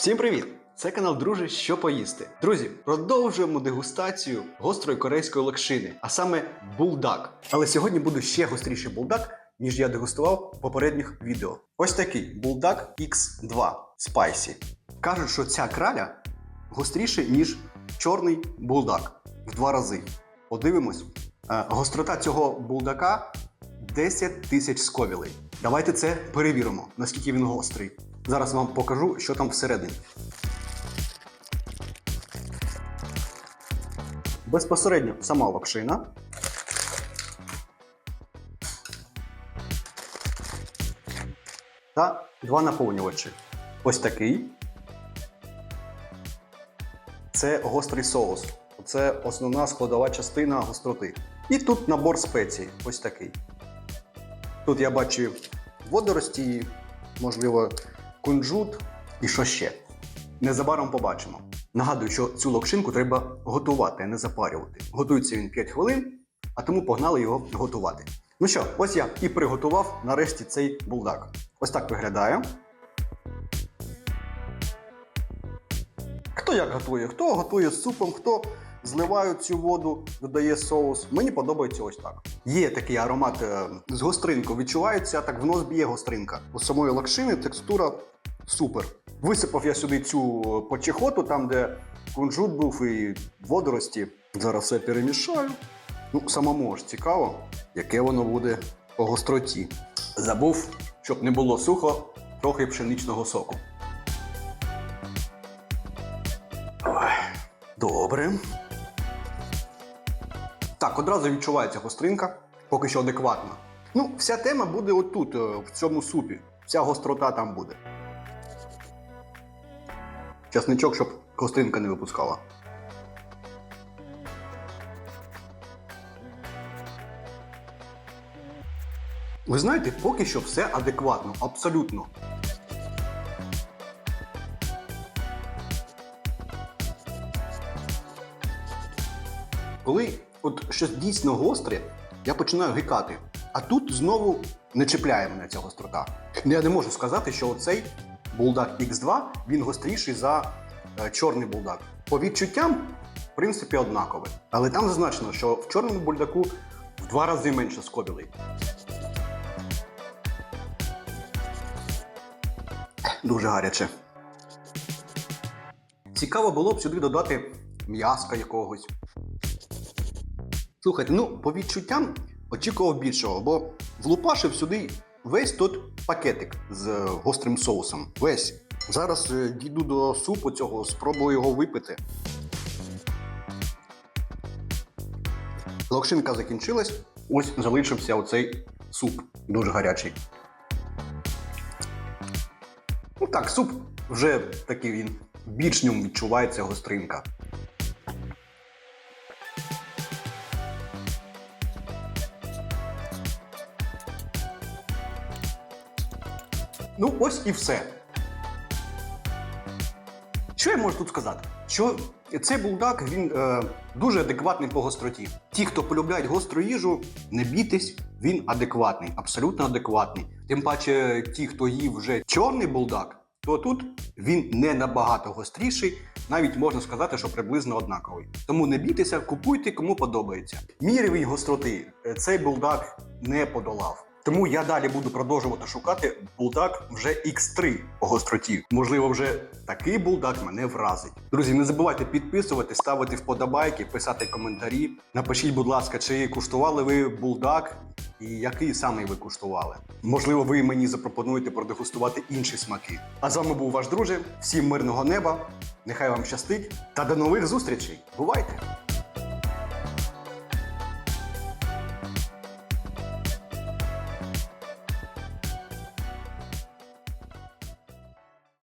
Всім привіт! Це канал Друже, що поїсти. Друзі, продовжуємо дегустацію гострої корейської локшини, а саме булдак. Але сьогодні буде ще гостріший булдак, ніж я дегустував в попередніх відео. Ось такий булдак X2 Spicy. Кажуть, що ця краля гостріша, ніж чорний булдак в два рази. Подивимось. Е, Гострота цього булдака 10 тисяч сковілей. Давайте це перевіримо, наскільки він гострий. Зараз вам покажу, що там всередині. Безпосередньо сама локшина. Та два наповнювачі. Ось такий. Це гострий соус. Це основна складова частина гостроти. І тут набор спецій. Ось такий. Тут я бачу водорості, можливо, кунжут і що ще. Незабаром побачимо. Нагадую, що цю локшинку треба готувати, а не запарювати. Готується він 5 хвилин, а тому погнали його готувати. Ну що, ось я і приготував нарешті цей булдак. Ось так виглядає. Хто як готує? Хто готує з супом, хто зливає цю воду, додає соус. Мені подобається ось так. Є такий аромат е, з гостринкою, відчувається, так в нос б'є гостринка. У самої лакшини текстура супер. Висипав я сюди цю почехоту, там, де кунжут був і водорості. Зараз все перемішаю. Ну, самому ж цікаво, яке воно буде по гостроті. Забув, щоб не було сухо, трохи пшеничного соку. Ой, добре. Так, одразу відчувається гостринка, поки що адекватна. Ну, вся тема буде отут, е, в цьому супі. Вся гострота там буде. Часничок, щоб гостринка не випускала. Ви знаєте, поки що все адекватно, абсолютно. Коли от щось дійсно гостре, я починаю гикати. А тут знову не чіпляє мене ця гострота. Ну, Я не можу сказати, що оцей булдак X2 він гостріший за е, чорний булдак. По відчуттям, в принципі, однаковий. Але там зазначено, що в чорному бульдаку в два рази менше скобілей. Дуже гаряче. Цікаво було б сюди додати м'яска якогось. Слухайте, ну по відчуттям очікував більшого, бо влупашив сюди весь тут пакетик з е, гострим соусом. Весь. Зараз е, дійду до супу цього, спробую його випити. Локшинка закінчилась. Ось залишився оцей суп. Дуже гарячий. Ну так, суп вже такий він. Більш ньому відчувається гостринка. Ну, ось і все. Що я можу тут сказати? Що цей булдак він е, дуже адекватний по гостроті. Ті, хто полюбляють гостру їжу, не бійтесь, він адекватний, абсолютно адекватний. Тим паче, ті, хто їв вже чорний булдак, то тут він не набагато гостріший, навіть можна сказати, що приблизно однаковий. Тому не бійтеся, купуйте, кому подобається. Мій гостроти е, цей булдак не подолав. Тому я далі буду продовжувати шукати булдак вже X3 по гостроті. Можливо, вже такий булдак мене вразить. Друзі, не забувайте підписувати, ставити вподобайки, писати коментарі. Напишіть, будь ласка, чи куштували ви булдак і який саме ви куштували. Можливо, ви мені запропонуєте продегустувати інші смаки. А з вами був ваш друже. Всім мирного неба. Нехай вам щастить та до нових зустрічей. Бувайте!